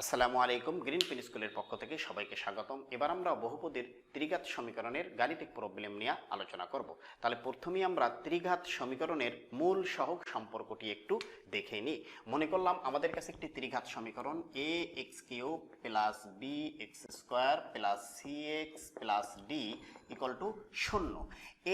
আসসালামু আলাইকুম, green pen স্কুলের পক্ষ থেকে সবাইকে স্বাগতম। এবার আমরা বহুপদীর ত্রিঘাত সমীকরণের গাণিতিক প্রবলেম নিয়ে আলোচনা করব। তাহলে প্রথমেই আমরা ত্রিঘাত সমীকরণের মূল সহগ সম্পর্কটি একটু দেখে নিই। মনে করলাম আমাদের কাছে একটি ত্রিঘাত সমীকরণ a x cube plus b x square plus c x plus d equal to শূন্য।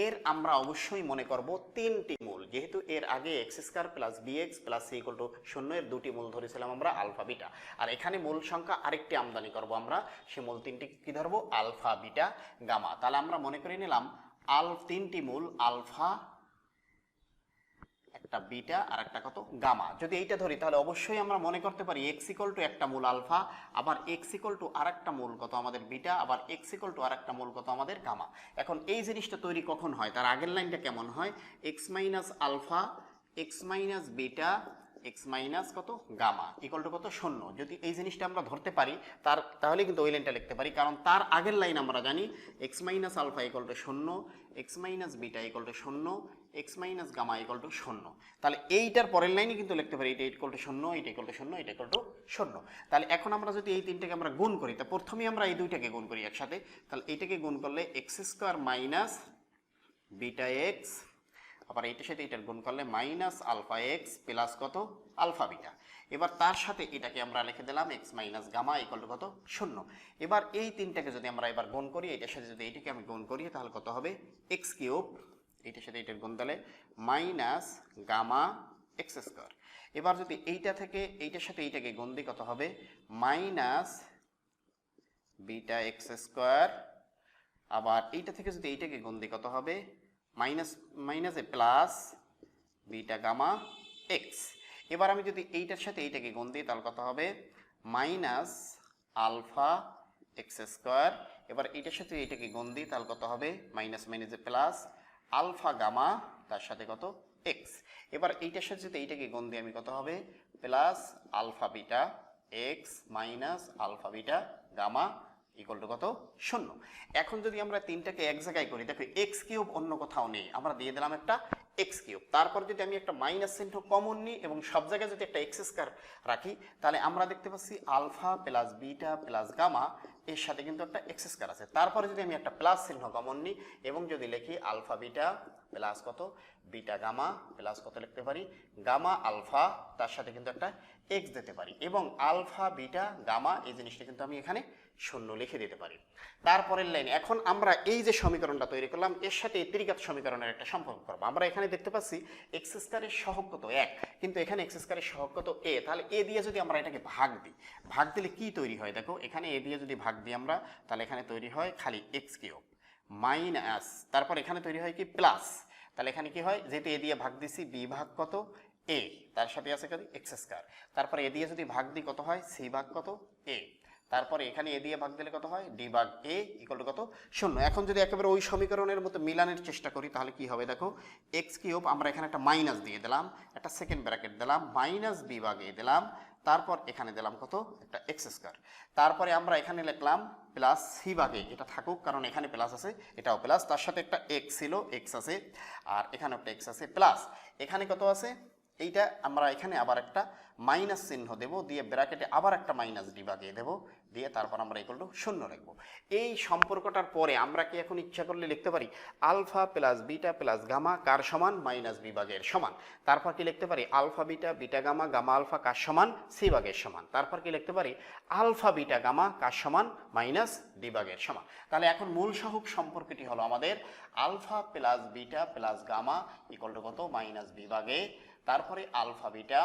এর আমরা অবশ্যই মনে করব তিনটি মূল। যেহেতু এর আগে x square plus b x plus c equal to শূন্য, এর দুটি মূল ধরেছিলাম আমরা আলফা, বিটা। আর এখানে মূল সংখ্যা আরেকটি আমদানি করব আমরা। সে মূল তিনটি কি ধরবো? Alpha, beta, gamma. তাহলে আমরা মনে করে নিলাম আল তিনটি মূল, আলফা, একটা বিটা আর একটা কত? গামা। যদি এইটা ধরি, তাহলে অবশ্যই আমরা মনে করতে পারি এক্স ইকল টু একটা মূল আলফা, আবার এক্স ইকল টু আর একটা মূল কত আমাদের বিটা, আবার এক্স ইকল টু আর একটা মূল কত আমাদের গামা। এখন এই জিনিসটা তৈরি কখন হয়? তার আগের লাইনটা কেমন হয়? X minus alpha x minus beta x minus কত? গামা ইকুয়াল টু কত? শূন্য। যদি এই জিনিসটা আমরা ধরতে পারি, তার, তাহলে কিন্তু ওই লাইনটা লিখতে পারি। কারণ তার আগের লাইন আমরা জানি x minus alpha equal to শূন্য x minus beta equal to শূন্য x minus gamma equal to শূন্য। তাহলে এইটার পরের লাইনে কিন্তু লিখতে পারি, এটা ইকুয়াল টু শূন্য, এটা ইকুয়াল টু শূন্য, এটা ইকুয়াল টু শূন্য। তাহলে এখন আমরা যদি এই তিনটাকে আমরা গুণ করি, তা প্রথমেই আমরা এই দুইটাকে গুণ করি একসাথে। তাহলে এইটাকে গুণ করলে x square minus beta x আবার এইটার সাথে এটার গুণ করলে মাইনাস আলফা এক্স প্লাস কত? আলফা বিটা এবার তার সাথে এটাকে আমরা লিখে দিলাম x minus gamma equal to কত? শূন্য। এবার এই তিনটাকে যদি আমরা এবার গুণ করি, এটার সাথে যদি এটাকে আমি গুণ করি, তাহলে কত হবে? এক্স কিউব এটার সাথে এটার গুণ দিলে মাইনাস গামা এক্স স্কোয়ার এবার যদি এইটা থেকে, এইটার সাথে এইটাকে গুণ দিই, কত হবে? মাইনাস বিটা এক্স স্কোয়ার আবার এইটা থেকে যদি এইটাকে গুণ দিই, কত হবে? মাইনাস, মাইনাসে প্লাস বিটা গামা এক্স। এবার আমি যদি এইটার সাথে এইটাকে গুণ দিই, তাহলে কত হবে? Minus alpha x square. এবার এইটার সাথে এইটাকে গুণ দিই, তাহলে কত হবে? মাইনাস, মাইনাসে প্লাস আলফা গামা, তার সাথে কত? এক্স। এবার এইটার সাথে যদি এইটাকে গুণ দিই, আমি কত হবে? Plus alpha beta x minus alpha beta gamma equal to কত? শূন্য। এখন যদি আমরা তিনটাকে এক জায়গায় করি, দেখো এক্স কিউব অন্য কোথাও নেই। আমরা দিয়ে দিলাম একটা এক্স কিউব। তারপর যদি আমি একটা মাইনাস চিহ্ন কমন নিই এবং সব জায়গায় যদি একটা এক্স স্কোয়ার রাখি, তাহলে আমরা দেখতে পাচ্ছি alpha plus beta plus gamma এর সাথে কিন্তু একটা এক্স স্কোয়ার আছে। তারপরে যদি আমি একটা প্লাস চিহ্ন কমন নিই এবং যদি লিখি আলফা বিটা প্লাস কত? বিটা গামা প্লাস কত লিখতে পারি? গামা আলফা, তার সাথে কিন্তু একটা এক্স দিতে পারি। এবং আলফা, বিটা, গামা এই জিনিসটা কিন্তু আমি এখানে শূন্য লিখে দিতে পারি। তারপরের লাইন, এখন আমরা এই যে সমীকরণটা তৈরি করলাম, এর সাথে ত্রিঘাত সমীকরণের একটা সম্পর্ক করব। আমরা এখানে দেখতে পাচ্ছি এক্স স্কোয়ারের সহগ কত? এক। কিন্তু এখানে এক্স স্কোয়ারের সহগ কত? এ তাহলে এ দিয়ে যদি আমরা এটাকে ভাগ দিই, ভাগ দিলে কি তৈরি হয়? দেখো, এখানে এ দিয়ে যদি ভাগ দিই আমরা, তাহলে এখানে তৈরি হয় খালি এক্স কিউব। মাইনাস তারপর এখানে তৈরি হয় কি? প্লাস তাহলে এখানে কি হয়? যেহেতু এ দিয়ে ভাগ দিছি, বি ভাগ কত? এ। তার সাথে আছে কত এক্স স্কোয়ার। তারপরে এ দিয়ে যদি ভাগ দিই কত হয়? সি ভাগ কত? এ। তারপরে এখানে এ দিয়ে ভাগ দিলে কত হয়? ডি ভাগ এ ইকুয়াল টু কত? শূন্য। এখন যদি একেবারে ওই সমীকরণের মতো মিলানের চেষ্টা করি, তাহলে কি হবে দেখো? এক্স কিউব আমরা এখানে একটা মাইনাস দিয়ে দিলাম, একটা সেকেন্ড ব্র্যাকেট দিলাম মাইনাস বি ভাগ এ দিলাম তারপর এখানে দিলাম কত? একটা এক্স স্কোয়ার তারপরে আমরা এখানে লিখলাম প্লাস সি ভাগে এটা থাকুক, কারণ এখানে প্লাস আছে, এটাও প্লাস তার সাথে একটা এক্স ছিল এক্স আছে, আর এখানে একটা এক্স আছে প্লাস এখানে কত আছে? এইটা আমরা এখানে আবার একটা মাইনাস চিহ্ন দেব, দিয়ে ব্র্যাকেটে আবার একটা মাইনাস ডি বাগিয়ে দেবো, দিয়ে তারপর আমরা টু শূন্য রাখব এই সম্পর্কটার পরে আমরা কি এখন ইচ্ছা করলে লিখতে পারি? Alpha plus beta plus gamma কার সমান? মাইনাস বিভাগের সমান। তারপর কি লিখতে পারি? Alpha beta beta gamma gamma alpha কার সমান? সি ভাগের সমান। তারপর কি লিখতে পারি? আলফা বিটা গামা কার সমান? মাইনাস ডি ভাগের সমান। তাহলে এখন মূল সহগ সম্পর্কটি হলো আমাদের alpha plus beta plus gamma equal to কত? মাইনাস বিভাগে তারপরে alpha beta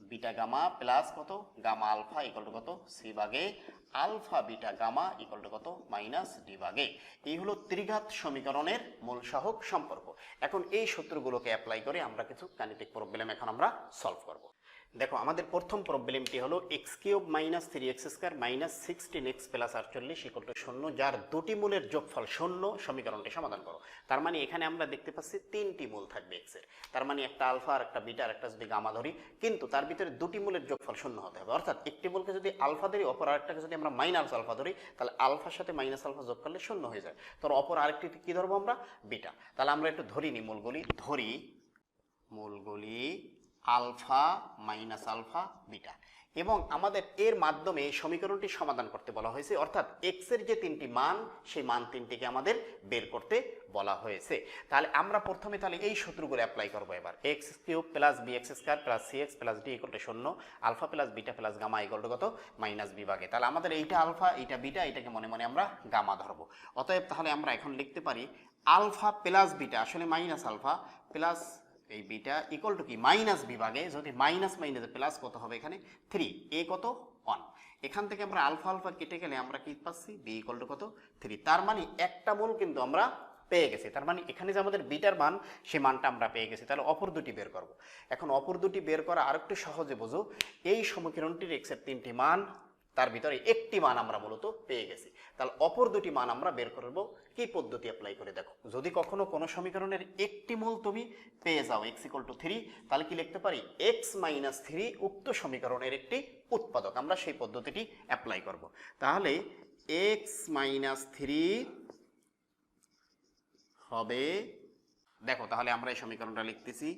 beta gamma plus কত? গামা আলফা ইকল টু কত? সি ভাগে। Alpha beta gamma equal to কত? মাইনাস ডি ভাগে। এই হলো ত্রিঘাত সমীকরণের মূল সহগ সম্পর্ক। এখন এই সূত্রগুলোকে অ্যাপ্লাই করে আমরা কিছু গাণিতিক প্রবলেম এখন আমরা সলভ করব। দেখো, আমাদের প্রথম প্রবলেমটি হলো x cube minus three x square minus sixteen x plus আটচল্লিশ ইকুয়াল টু শূন্য, যার দুটি মূলের যোগফল শূন্য, সমীকরণটি সমাধান করো। তার মানে এখানে আমরা দেখতে পাচ্ছি তিনটি মূল থাকবে এক্সের। তার মানে একটা আলফা আর একটা বিটা আর একটা যদি গামা ধরি, কিন্তু তার ভিতরে দুটি মূলের যোগফল শূন্য হতে হবে। অর্থাৎ একটি মূলকে যদি আলফা ধরি, অপর আরেকটাকে যদি আমরা মাইনাস আলফা ধরি, তাহলে আলফার সাথে মাইনাস আলফা যোগ করলে শূন্য হয়ে যায়। তোর অপর আরেকটি কি ধরবো আমরা? বিটা তাহলে আমরা একটু ধরি নি মূলগুলি, ধরি মূলগুলি আলফা মাইনাস আলফা বিটা। এবং আমাদের এর মাধ্যমে এই সমীকরণটি সমাধান করতে বলা হয়েছে, অর্থাৎ এক্সের যে তিনটি মান, সেই মান তিনটিকে আমাদের বের করতে বলা হয়েছে। তাহলে আমরা প্রথমে তাহলে এই সূত্রগুলো অ্যাপ্লাই করব এবার। X cube plus b x square plus c x plus d equal to শূন্য, alpha plus beta plus gamma equal to কত? মাইনাস বিভাগে। তাহলে আমাদের এইটা আলফা, এইটা বিটা এটাকে মনে মনে আমরা গামা ধরবো। অতএব তাহলে আমরা এখন লিখতে পারি আলফা প্লাস বিটা, আসলে মাইনাস আলফা, প্লাস এই বিটা ইকুয়াল টু কি? মাইনাস বিভাগে যদি মাইনাস মাইনাস প্লাস কত হবে এখানে? থ্রি এ কত? ওয়ান এখান থেকে আমরা আলফা আলফা কেটে গেলে আমরা কি পাচ্ছি? বি ইকুয়াল টু কত? থ্রি তার মানে একটা মূল কিন্তু আমরা পেয়ে গেছি। তার মানে এখানে যে আমাদের বিটার মান, সে মানটা আমরা পেয়ে গেছি। তাহলে অপর দুটি বের করব। এখন অপর দুটি বের করা আরেকটু সহজে বোঝো। এই সমীকরণটির এক্সের তিনটি মান তার ভিতরে একটি মান আমরা মূলত পেয়ে গেছি। তাহলে অপর দুটি মান আমরা বের করব। কি পদ্ধতি অ্যাপ্লাই করে? দেখো, যদি কখনো কোনো সমীকরণের একটি মূল তুমি পেয়ে যাও এক্স ইকুয়াল টু থ্রি তাহলে কি লিখতে পারি? এক্স মাইনাস থ্রি উক্ত সমীকরণের একটি উৎপাদক। আমরা সেই পদ্ধতিটি অ্যাপ্লাই করব। তাহলে এক্স মাইনাস থ্রি হবে, দেখো, তাহলে আমরা এই সমীকরণটা লিখতেছি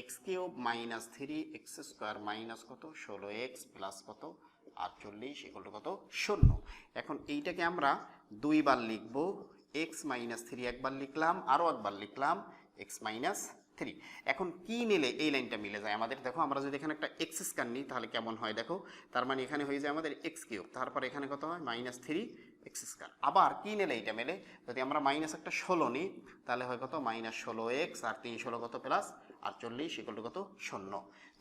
x cube minus three x square minus কত? ষোলো এক্স প্লাস কত? আটচল্লিশ টু কত? শূন্য। এখন এইটাকে আমরা দুইবার লিখব। এক্স মাইনাস থ্রি একবার লিখলাম আরও একবার লিখলাম এক্স মাইনাস থ্রি এখন কি নিলে এই লাইনটা মিলে যায়? আমাদের দেখো, আমরা যদি এখানে একটা এক্স স্কান নিই, তাহলে কেমন হয় দেখো? তার মানে এখানে হয়ে যায় আমাদের এক্স কিউব। তারপর এখানে কত হয়? মাইনাস থ্রি এক্স স্কোয়ার আবার কি নিলে এইটা মেলে? যদি আমরা মাইনাস একটা ষোলো নিই তাহলে হয় কত? মাইনাস ষোলো এক্স আর তিন ষোলো কত প্লাস আটচল্লিশ ইকুয়াল টু কত? শূন্য।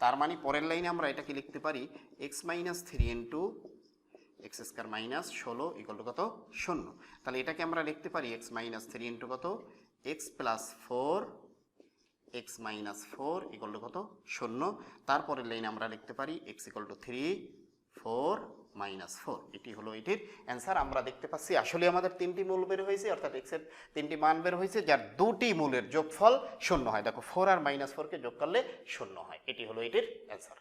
তার মানে পরের লাইনে আমরা এটাকে লিখতে পারি x minus three into x square minus ষোলো ইকুয়াল কত? শূন্য। তাহলে এটাকে আমরা লিখতে পারি এক্স মাইনাস থ্রি ইন্টু কত? X plus four x minus four equal to কত? শূন্য। তারপরের লাইনে আমরা লিখতে পারি x equal to three four minus four এটি হলো এটির অ্যান্সার আমরা দেখতে পাচ্ছি, আসলে আমাদের তিনটি মূল বের হয়েছে, অর্থাৎ এক্সের তিনটি মান বের হয়েছে, যার দুটি মূলের যোগফল শূন্য হয়। দেখো ফোর আর মাইনাস ফোরকে যোগ করলে শূন্য হয়। এটি হলো এটির অ্যান্সার